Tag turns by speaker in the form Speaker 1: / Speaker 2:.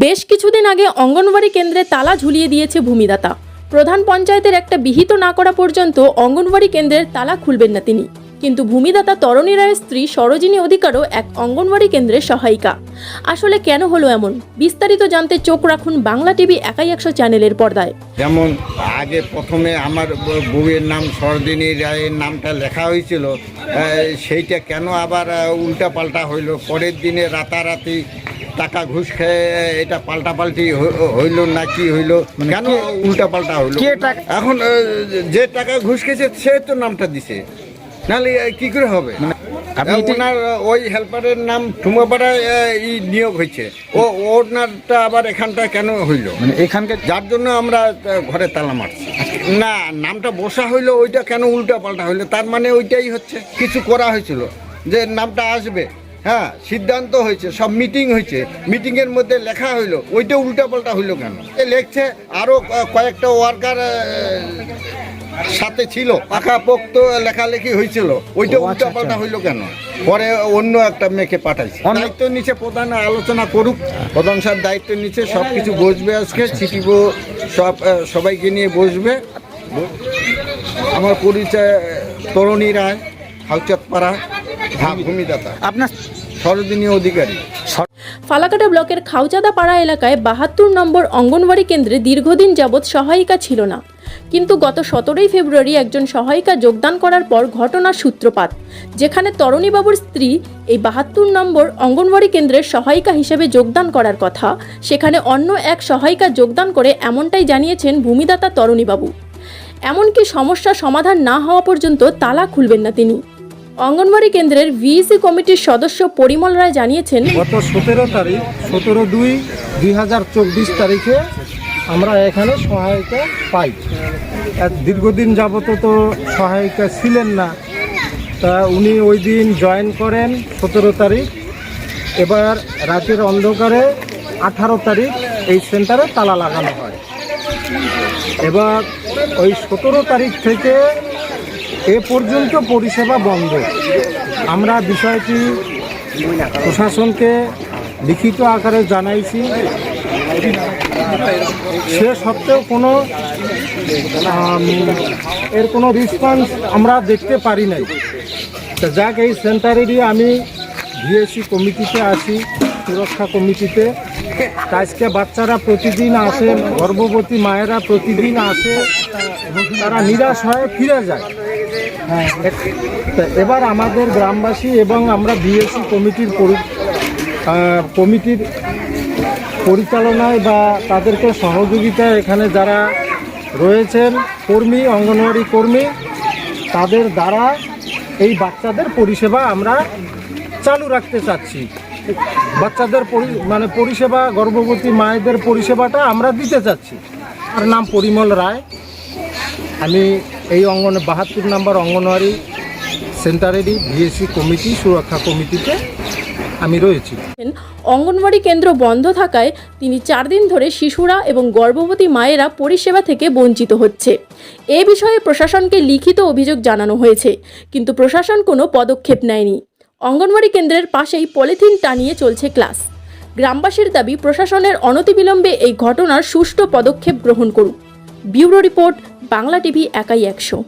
Speaker 1: বেশ কিছুদিন আগে অঙ্গনওয়াড়ি কেন্দ্রে তালা ঝুলিয়ে দিয়েছে ভূমিদাতা। প্রধান পঞ্চায়েতের একটা বিহিত না করা পর্যন্ত অঙ্গনওয়াড়ি কেন্দ্রের তালা খুলবেন না তিনি। কিন্তু ভূমিদাতা তরণী রায়ের স্ত্রী সরোজিনী অধিকারও এক অঙ্গনওয়াড়ি কেন্দ্রের সহায়িকা। আসলে কেন হলো এমন? বিস্তারিত জানতে চোখ রাখুন বাংলা টিভি একাই একশো চ্যানেলের পর্দায়।
Speaker 2: যেমন আগে প্রথমে আমার বউয়ের নাম সরোজিনী রায়ের নামটা লেখা হয়েছিল সেইটা কেন আবার উল্টা পাল্টা হইল? পরের দিনে রাতারাতি টাকা ঘুষ খেয়ে এটা পাল্টা পাল্টি হইল না কি হইল? কেন উল্টা পাল্টা হইল? এখন যে টাকা ঘুষ খেয়েছে সে তো নামটা দিছে। নাহলে কি করে হবে?
Speaker 3: এটা-
Speaker 2: ওনার ওই হেল্পারের নাম ঠুমাপাড়ায় নিয়োগ হয়েছে। ও ওনারটা আবার এখানটা কেন হইল?
Speaker 3: মানে এখানকার
Speaker 2: যার জন্য আমরা ঘরে তালা মারছি। না নামটা বসা হইল ওইটা কেন উল্টা পাল্টা হইল? তার মানে ওইটাই হচ্ছে। কিছু করা হয়েছিল যে নামটা আসবে। হ্যাঁ সিদ্ধান্ত হয়েছে সব মিটিং হয়েছে। মিটিংয়ের মধ্যে লেখা হইল ওইটা উল্টা পাল্টা হইল কেন? এ লেখছে আরও কয়েকটা ওয়ার্কার সাথে ছিল পাকাপোক্ত লেখালেখি হয়েছিল ওইটা
Speaker 3: আচ্ছা,
Speaker 2: উল্টা পাল্টা হইল কেন? পরে অন্য একটা মেয়েকে পাঠাইছে। দায়িত্ব নিচে প্রধান আলোচনা করুক। প্রধান স্যার দায়িত্ব নিচ্ছে সব কিছু বসবে আজকে ছিটিব সব সবাইকে নিয়ে বসবে। আমার পরিচয় তরুণী রায় হাউচাঁদপাড়া হ্যাঁ ভূমিদাতা।
Speaker 3: আপনার
Speaker 2: সরোজিনী অধিকারী।
Speaker 1: ফালাকাটা ব্লকের খাউচাদা পাড়া এলাকায় বাহাত্তর নম্বর অঙ্গনওয়াড়ি কেন্দ্রে দীর্ঘদিন যাবৎ সহায়িকা ছিল না। কিন্তু গত সতেরোই ফেব্রুয়ারি একজন সহায়িকা যোগদান করার পর ঘটনার সূত্রপাত যেখানে তরণীবাবুর স্ত্রী এই বাহাত্তর নম্বর অঙ্গনওয়াড়ি কেন্দ্রের সহায়িকা হিসেবে যোগদান করার কথা সেখানে অন্য এক সহায়িকা যোগদান করে এমনটাই জানিয়েছেন ভূমিদাতা তরণীবাবু। এমনকি সমস্যা সমাধান না হওয়া পর্যন্ত তালা খুলবেন না তিনি। অঙ্গনওয়াড়ি কেন্দ্রের ভিইসি কমিটির সদস্য পরিমল রায় জানিয়েছেন,
Speaker 4: গত সতেরো তারিখ, সতেরো দুই দুই হাজার চব্বিশ তারিখে আমরা এখানে সহায়িকা পাই। দীর্ঘদিন যাবত তো সহায়িকা ছিলেন না। তা উনি ওই দিন জয়েন করেন সতেরো তারিখ। এবার রাতের অন্ধকারে আঠারো তারিখ এই সেন্টারে তালা লাগানো হয়। এবার ওই সতেরো তারিখ থেকে এ পর্যন্ত পরিষেবা বন্ধ। আমরা বিষয়টি প্রশাসনকে লিখিত আকারে জানাইছি। সে সত্ত্বেও কোনো এর কোনো রেসপন্স আমরা দেখতে পারি নাই। তো যাক, এই সেন্টারেরই আমি ভিএসসি কমিটিতে আছি, সুরক্ষা কমিটিতে। আজকে বাচ্চারা প্রতিদিন আসে, গর্ভবতী মায়েরা প্রতিদিন আসে, তারা নিরাশ হয়ে ফিরে যায়। হ্যাঁ এবার আমাদের গ্রামবাসী এবং আমরা বিএসসি কমিটির কমিটির পরিচালনায় বা তাদেরকে সহযোগিতায় এখানে যারা রয়েছেন কর্মী, অঙ্গনওয়াড়ি কর্মী, তাদের দ্বারা এই বাচ্চাদের পরিষেবা আমরা চালু রাখতে চাচ্ছি। বাচ্চাদের মানে পরিষেবা, গর্ভবতী মায়েদের পরিষেবাটা আমরা দিতে চাচ্ছি। আর নাম পরিমল রায়। আমি এই অঙ্গন বাহাত্তর নম্বর অঙ্গনওয়াড়ি সেন্টারেরই ভিএসসি কমিটি, সুরক্ষা কমিটিতে আমি রয়েছি।
Speaker 1: অঙ্গনওয়াড়ি কেন্দ্র বন্ধ থাকায় তিনি চার দিন ধরে শিশুরা এবং গর্ভবতী মায়েরা পরিষেবা থেকে বঞ্চিত হচ্ছে। এ বিষয়ে প্রশাসনকে লিখিত অভিযোগ জানানো হয়েছে, কিন্তু প্রশাসন কোনো পদক্ষেপ নেয়নি। অঙ্গনওয়াড়ি কেন্দ্রের পাশেই পলিথিন টানিয়ে চলছে ক্লাস। গ্রামবাসীর দাবি, প্রশাসনের অনতিবিলম্বে এই ঘটনার সুষ্ঠু পদক্ষেপ গ্রহণ করুক। ব্যুরো রিপোর্ট, বাংলা টিভি, একাই একশো।